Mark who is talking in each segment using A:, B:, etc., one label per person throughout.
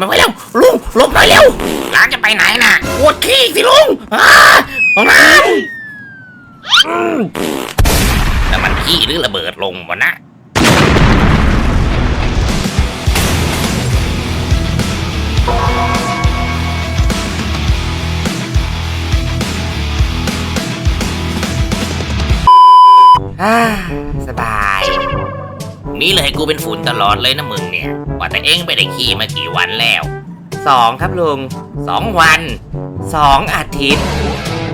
A: ม่ไหวแล้วลุงลบหน่อยเร็วหลานจะไปไหนน่ะปวดขี้สิลุงอ้าห้องน้ำอืมแล้วมันขี้หรือระเบิดลงวะนะ
B: อ่า
A: นี่เลยให้กูเป็นฝุ่นตลอดเลยนะมึงเนี่ย ว่าแต่เองไม่ได้ขี้มากี่วันแล้ว
B: สองครับลุง
A: สองวัน
B: สองอาทิตย์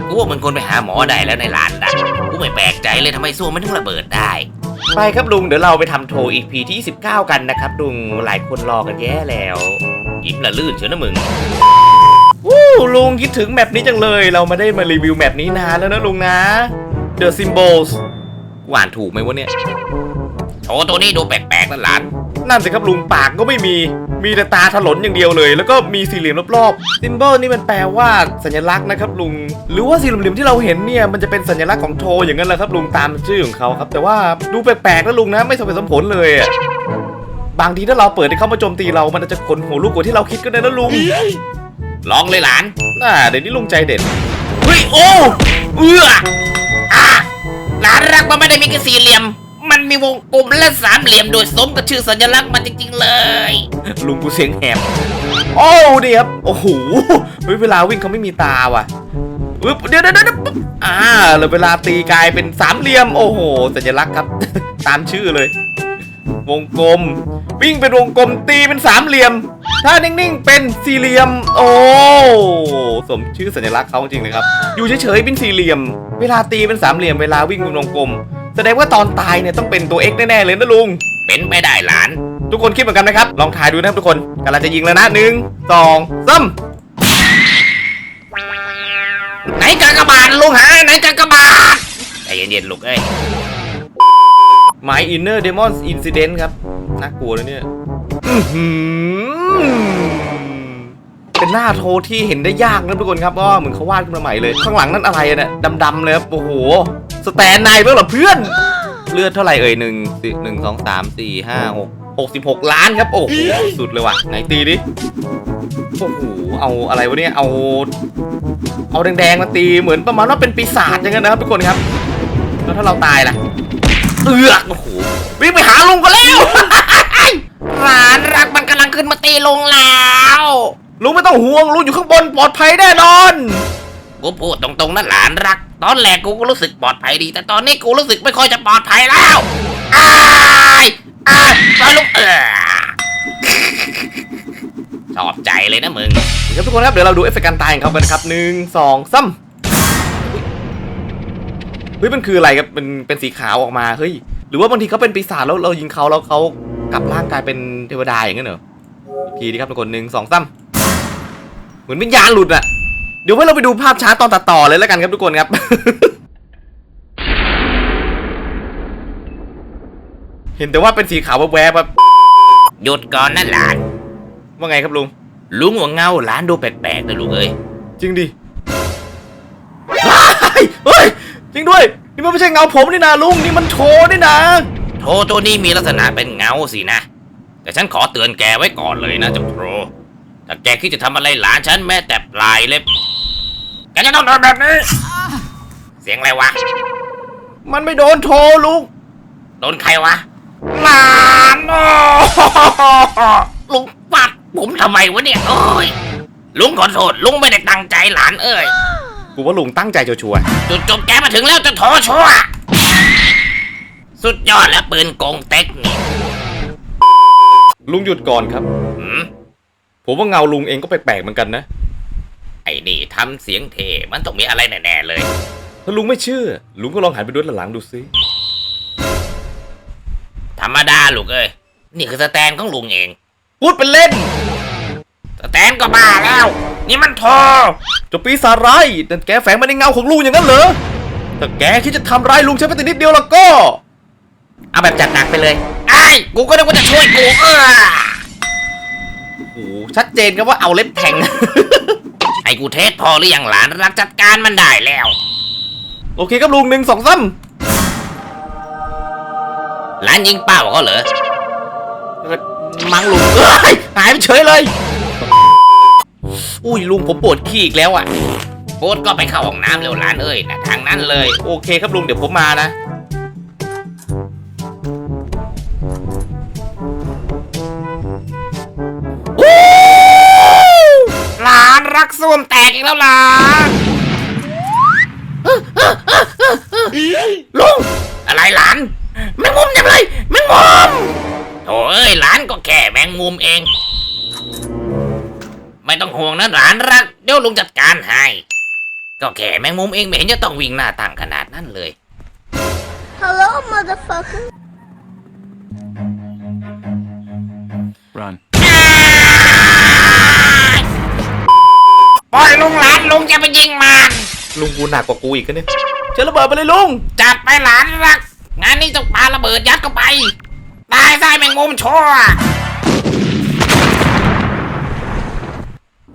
A: กูว่ามันควรไปหาหมอได้แล้วในหลานดักกูไม่แปลกใจเลยทำไมส้วมมันถึงระเบิดได้
B: ไปครับลุงเดี๋ยวเราไปทำโทรอีพีที่ 29 กันนะครับลุงหลายคนรอกันแย่แล้ว
A: ยิ้มละลื่นเชียวนะมึง
B: วู้ลุงคิดถึงแมปนี้จังเลย เรามาได้มารีวิวแมปนี้นานแล้วนะลุงนะ The Symbols หวานถูกไหมวะเนี่ย
A: โชว์ตัวนี้ดูแปลกๆนะหลาน
B: นั่นสิครับลุงปากก็ไม่มี มีแต่ตาถลนอย่างเดียวเลย แล้วก็มีสี่เหลี่ยมรอบๆซิม b บ l นี่มันแปลว่าสัญลักษณ์นะครับลุง หรือว่าสี่เหลี่ยมที่เราเห็นเนี่ยมันจะเป็นสัญลักษณ์ของโทอย่างนั้นแหละครับลุงตามชื่อของเขาครับ แต่ว่าดูแปลกๆนะลุงนะไม่สมเหตุสมผลเลยอะบางทีถ้าเราเปิดให้เขามาโจมตีเรา มันอาจจะขนหัวลุกกว่าที่เราคิดก็ได้นะลุง
A: ลองเลยหลาน
B: น่าเดี๋ยวนี้ลุงใจเด็ด
A: เฮ้ยโอ้เอื้ออะหลานรักมันไม่ได้มีแค่สี่เหลี่ยม มันมีวงกลมและสามเหลี่ยมโดยสมกับชื่อสัญลักษณ์มันจริง ๆ เลย
B: ลุงกูเสียงแหบโอ้ดีครับโอ้โหเฮ้ยเวลาวิ่งเขาไม่มีตาว่ะปึ๊บเดี๋ยวเดี๋ยวเดี๋ยวปึ๊บอ่าแล้วเวลาตีกลายเป็นสามเหลี่ยม โอ้โห สัญลักษณ์ครับ ตามชื่อเลย วงกลม วิ่งเป็นวงกลมตีเป็นสามเหลี่ยม ถ้านิ่งๆ เป็นสี่เหลี่ยม โอ้สมชื่อสัญลักษณ์เขาจริงๆเลยครับ อยู่เฉยๆเป็นสี่เหลี่ยม เวลาตีเป็นสามเหลี่ยม เวลาวิ่งเป็นวงกลม แสดงว่าตอนตายเนี่ยต้องเป็นตัว X แน่ๆเลยนะลุง
A: เป็นไปได้หลาน
B: ทุกคนคิดเหมือนกันไหมครับ ลองถ่ายดูนะครับทุกคนกำลังจะยิงแล้วนะหนึ่งสองสาม
A: ไหนกากบาทลุงหาไหนกากบาทใจเย็นๆลูกเอ้ย
B: My Inner Demons Incident ครับ น่ากลัวเลยเนี่ยอื้อหือเป็นหน้าโทรที่เห็นได้ยากนะทุกคนครับเพราะว่าเหมือนเขาวาดขึ้นมาใหม่เลย ข้างหลังนั่นอะไรอะเนี่ยดำๆเลยครับโอ้โห สแตนนายเพื่อนเหรอเพื่อน เลือดเท่าไหร่เอ่ยหนึ่งสี่หนึ่งสองสามสี่ห้าหกหกสิบหกล้านครับ โอ้โหสุดเลยว่ะ ไหนตีดิ โอ้โห เอาอะไรวะเนี่ย เอา เอาแดงๆมาตีเหมือนประมาณว่าเป็นปีศาจอย่างนั้นนะครับทุกคนครับ แล้วถ้าเราตายล่ะ เอือกโอ้โหวิ่งไปหาลุงกันแล้ว
A: หลานรักมันกำลังขึ้นมาตีลุงแล้ว
B: ลุงไม่ต้องห่วงลุงอยู่ข้างบนปลอดภัยแน่นอน
A: กูพูดตรงๆนะหลานรัก ตอนแรกกูก็รู้สึกปลอดภัยดี แต่ตอนนี้กูรู้สึกไม่ค่อยจะปลอดภัยแล้วอ้ายอ้ายปล่อยลุงเออชอบใจเลยนะมึง
B: ครับทุกคนครับเดี๋ยวเราดูเอฟเฟกต์การตายของเขากันนะครับหนึ่งสองสามเฮ้ยมันคืออะไรครับเป็นเป็นสีขาวออกมาเฮ้ยหรือว่าบางทีเขาเป็นปีศาจแล้วเรายิงเขาแล้วเขากลับร่างกายเป็นเทวดาอย่างนั้นเหรออีกทีดีครับทุกคนหนึ่งสองสามเหมือนวิญญาณหลุดอะ เดี๋ยวไว้เราไปดูภาพช้าตอนตัดต่อเลยแล้วกันครับทุกคนครับ เห็นแต่ว่าเป็นสีขาวแวบๆแบบ
A: หยุดก่อนนะหลาน
B: ว่าไงครับลุง
A: ลุงว่าเงาหลานดูแปลกๆนะลุงเอ้ย
B: จริงดิเฮ้ยเฮ้ยจริงด้วย นี่มันไม่ใช่เงาผมนี่นะลุงนี่มันโชว์นี่นะ
A: โทรตัวนี้มีลักษณะเป็นเงาสินะ แต่ฉันขอเตือนแกไว้ก่อนเลยนะเจ้าโทรถ้าแกคิดจะทำอะไรหลานฉันแม้แต่ปลายเล็บ แกจะต้องโดนแบบนี้ เสียงอะไรวะ
B: มันไม่โดนโทรลุง
A: โดนใครวะหลานโอ้ลุงปัดผมทำไมวะเนี่ยเอ้ย ลุงขอโทษลุงไม่ได้ตั้งใจหลานเอ้ย
B: กูว่าลุงตั้งใจชัวร์
A: จุดจบแกมาถึงแล้วจะโทรชัวร์สุดยอดแล้วปืนกงเต็กนี่
B: ๆลุงหยุดก่อนครับ
A: หืม
B: ผมว่าเงาลุงเองก็แปลกๆเหมือนกันนะ
A: ไอ้นี่ทำเสียงเทมันต้องมีอะไรแน่ๆเลย
B: ถ้าลุงไม่เชื่อ ลุงก็ลองหันไปดูด้านหลังดูซิ
A: ธรรมดาลูกเอ้ยนี่คือสแตนของลุงเอง
B: พูดเป็นเล่น
A: สแตนก็บ้าแล้ว นี่มันโทร
B: เจะปีศาจร้ายแต่แกแฝงมาในเงาของลุงอย่างนั้นเหรอถ้าแกคิดจะทำร้ายลุงใช้ไปแต่นิดเดียวแล้วก็
A: เอาแบบจัดหนักไปเลยไอ้ยกูก็นึกว่าจะช่วยกูเออ
B: โอ้โหชัดเจนครับว่าเอาเล็บแทง
A: ไอ้กูเทสพอหรือยังหลานรักจัดการมันได้แล้ว
B: โอเคครับลุงหนึ่งสองสาม
A: หลานยิงเป้าเขาเหรอ
B: มังลุงเอ้ยหายไปเฉยเลยโออุ้ยลุงผมปวดขี้อีกแล้วอะ
A: โบ๊ทก็ไปเข้าห้องน้ำเร็วหลานเอ้ยนะทางนั้นเลย
B: โอเคครับลุงเดี๋ยวผมมานะ
A: อีกแล้วหลาน
B: ลุง
A: อะไรหลาน
B: แมงมุมยังเลยแมงมุม
A: โถ่เอ้ยหลานก็แค่แมงมุมเอง ไม่ต้องห่วงนะหลานรักเดี๋ยวลุงจัดการให้ก็แค่แมงมุมเองไม่เห็นจะต้องวิ่งหน้าตั้งขนาดนั้นเลย
C: Hello, motherfucker.
D: Run.
A: ปล่อยลุงหลานลุงจะไปยิงมัน
B: ลุงกูหนักกว่ากูอีกนะเนี่ยเจอระเบิดไปเลยลุง
A: จัดไปหลานรัก งานนี้ต้องปาระเบิดยัดเข้าไปตายได้แมงมุมชั่ว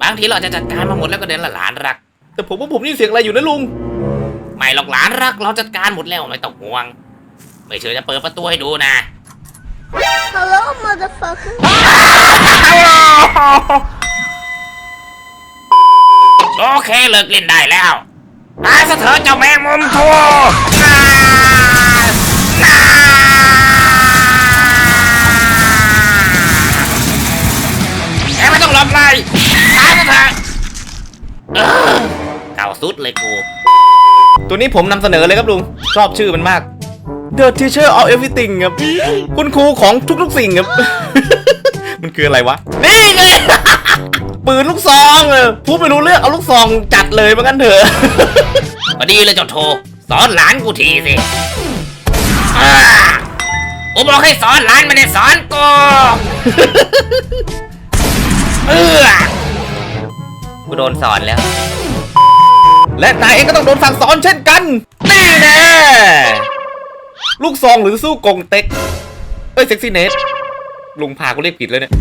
A: บางทีเราจะจัดการมาหมดแล้วก็เดินละหลานรัก
B: แต่ผมว่าผมได้ยินเสียงอะไรอยู่นะลุง
A: ไม่หรอกหลานรัก เราจัดการหมดแล้วไม่ต้องห่วง ไม่เชื่อจะเปิดประตูให้ดูนะ
C: Hello, motherfucker.
A: โอเคเลิกเล่นได้แล้วตายซะเถอะเจ้าแมงมุมชั่วอ่าอ่าแกไม่ต้องหลบเลยตายซะเถอะเออเก่าสุดเลยกู
B: ตัวนี้ผมนำเสนอเลยครับลุง ชอบชื่อมันมาก The Teacher of Everything ครับ คุณครูของทุกๆสิ่งครับ มันคืออะไรวะ นี่ไง ปืนลูกซองเออพูดไม่รู้เรื่องเอาลูกซองจัดเลยมากันเถอะ
A: พอดีเลยเจ้าโทสอนหลานกูทีสิอ่ากูบอกให้สอนหลานไม่ได้สอนกูเออ
B: กูโดนสอนแล้ว และนายเองก็ต้องโดนสั่งสอนเช่นกันนี่แน่ลูกซองหรือสู้กงเต็กเอ้ยเซ็กซี่เนสลุงพากูเรียกผิดเลยเนี่ย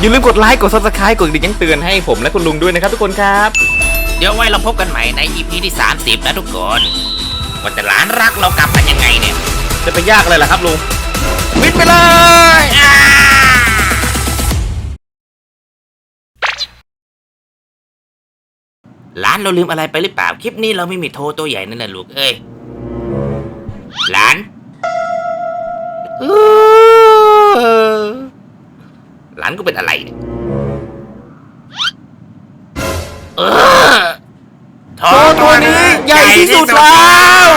B: อย่าลืมกดไลค์กด subscribe กดกระดิ่งแจ้งเตือนให้ผมและคุณลุงด้วยนะครับทุกคนครับ
A: เดี๋ยวไว้เราพบกันใหม่ใน EP ที่ 30 นะทุกคนว่าแต่หลานรักเรากลับกันยังไงเนี่ย
B: จะไปยากอะไรล่ะครับลุงวิดไปเลย
A: อ่าหลานเราลืมอะไรไปหรือเปล่า คลิปนี้เราไม่มีโทรตัวใหญ่นั่นแหละลูกเอ้ยหลาน
B: เออ
A: หลานก็เป็นอะไรเนี่ยเออ
B: โทรตัวนี้ใหญ่ที่สุดแล้ว